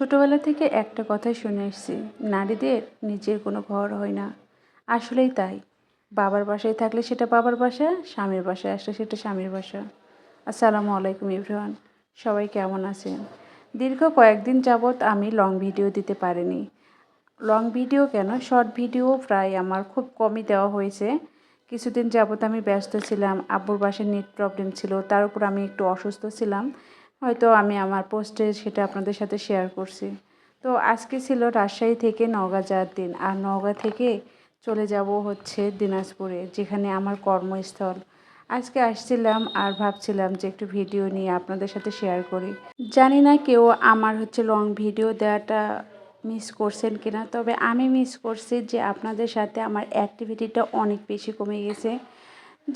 ছোটোবেলা থেকে একটা কথাই শুনে এসেছি, নারীদের নিজের কোনো ঘর হয় না। আসলেই তাই। বাবার বাসায় থাকলে সেটা বাবার বাসা, স্বামীর বাসায় আসলে সেটা স্বামীর বাসা। আসসালামু আলাইকুম ইব্রাহান সবাই কেমন আছেন? দীর্ঘ কয়েকদিন যাবৎ আমি লং ভিডিও দিতে পারিনি। লং ভিডিও কেন? শর্ট ভিডিও প্রায় আমার খুব কমই দেওয়া হয়েছে। কিছুদিন যাবৎ আমি ব্যস্ত ছিলাম, আব্বুর বাসায় নেট প্রবলেম ছিল, তার উপর আমি একটু অসুস্থ ছিলাম। হয়তো আমি আমার পোস্টে সেটা আপনাদের সাথে শেয়ার করছি। তো আজকে ছিল রাজশাহী থেকে নওগাঁ যাওয়ার দিন, আর নওগাঁ থেকে চলে যাব হচ্ছে দিনাজপুরে, যেখানে আমার কর্মস্থল। আজকে আসছিলাম আর ভাবছিলাম যে একটু ভিডিও নিয়ে আপনাদের সাথে শেয়ার করি। জানি না কেউ আমার হচ্ছে লং ভিডিও দেওয়াটা মিস করছেন কিনা, তবে আমি মিস করছি যে আপনাদের সাথে আমার অ্যাক্টিভিটিটা অনেক বেশি কমে গেছে।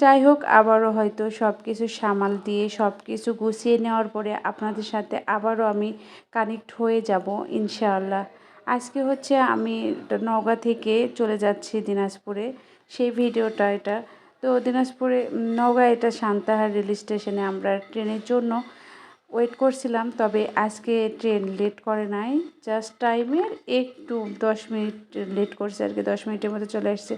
যাই হোক, আবারও হয়তো সব কিছু সামাল দিয়ে সব কিছু গুছিয়ে নেওয়ার পরে আপনাদের সাথে আবারও আমি কানেক্ট হয়ে যাব, ইনশাআল্লাহ। আজকে হচ্ছে আমি নওগাঁ থেকে চলে যাচ্ছি দিনাজপুরে, সেই ভিডিওটা এটা। তো দিনাজপুরে নওগাঁ এটা সান্তাহার রেল স্টেশনে আমরা ট্রেনের জন্য ওয়েট করছিলাম, তবে আজকে ট্রেন লেট করে নাই। জাস্ট টাইমের একটু দশ মিনিট লেট করছে আর কি, দশ মিনিটের মধ্যে চলে আসছে।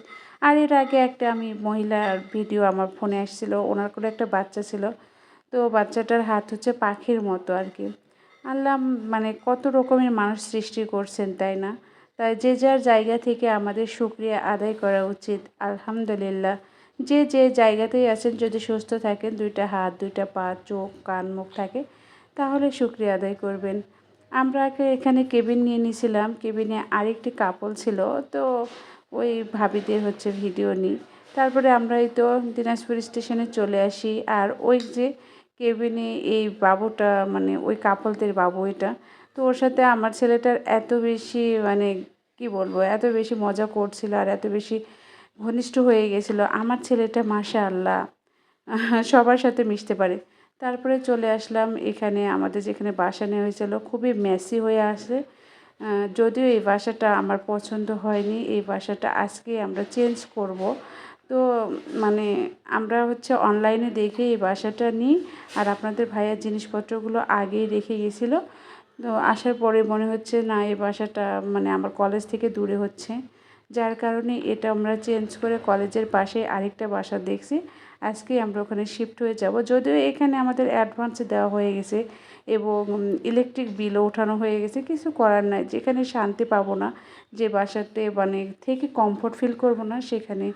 আর এর আগে একটা আমি মহিলার ভিডিও আমার ফোনে আসছিল, ওনার কোনো একটা বাচ্চা ছিল। তো বাচ্চাটার হাত হচ্ছে পাখির মতো আর কি। আল্লাহ মানে কত রকমের মানুষ সৃষ্টি করছেন, তাই না? তাই যে যার জায়গা থেকে আমাদের সুক্রিয়া আদায় করা উচিত, আলহামদুলিল্লাহ। যে যে জায়গাতেই আছেন, যদি সুস্থ থাকেন, দুইটা হাত, দুইটা পা, চোখ, কান, মুখ থাকে, তাহলে শুক্রিয়া আদায় করবেন। আমরা এখানে কেবিন নিয়ে নিয়েছিলাম কেবিনে আরেকটি কাপল ছিল, তো ওই ভাবিদের হচ্ছে ভিডিও নিই। তারপরে আমরা এই তো দিনাজপুর স্টেশনে চলে আসি, আর ওই যে কেবিনে এই বাবুটা মানে ওই কাপলদের বাবু এটা, তো ওর সাথে আমার ছেলেটার এত বেশি মানে কি বলব, এত বেশি মজা করছিল, আর এত বেশি ঘনিষ্ঠ হয়ে গেছিল। আমার ছেলেটা মাসা আল্লাহ সবার সাথে মিশতে পারে। তারপরে চলে আসলাম এখানে, আমাদের যেখানে বাসা নেওয়া হয়েছিল, খুবই মেসি হয়ে আসে যদিও এই বাসাটা আমার পছন্দ হয়নি, এই বাসাটা আজকে আমরা চেঞ্জ করব। তো মানে আমরা হচ্ছে অনলাইনে দেখে এই বাসাটা নিই, আর আপনাদের ভাইয়ের জিনিসপত্রগুলো আগেই রেখে গেছিল। তো আসার পরে মনে হচ্ছে, না, এই বাসাটা মানে আমার কলেজ থেকে দূরে হচ্ছে। যার কারণে এটা আমরা চেঞ্জ করে কলেজের পাশে আরেকটা বাসা দেখছি। আজকে আমরা ওখানে শিফট হয়ে যাব। যদিও এখানে আমাদের অ্যাডভান্স দেওয়া হয়ে গেছে এবং ইলেকট্রিক বিলও ওঠানো হয়ে গেছে। কিছু করার নাই। যেখানে শান্তি পাবো না, যে বাসাতে মানে থেকে কমফোর্ট ফিল করব না, সেখানে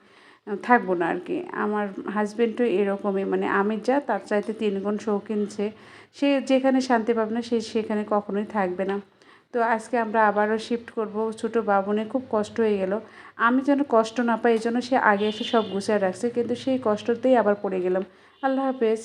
থাকব না আর কি আমার হাজব্যান্ডও এরকমই। মানে আমি যা, তার চাইতে তিনগুণ শৌখিন সে যেখানে শান্তি পাবে না, সে সেখানে কখনোই থাকবে না। তো আজকে আমরা আবারও শিফট করব। ছোটো বাবনে খুব কষ্ট হয়ে গেল। আমি যেন কষ্ট না পাই, এই জন্য সে আগে এসে সব গুছিয়ে রাখছে, কিন্তু সেই কষ্টতেই আবার পড়ে গেলাম। আল্লাহ হাফেজ।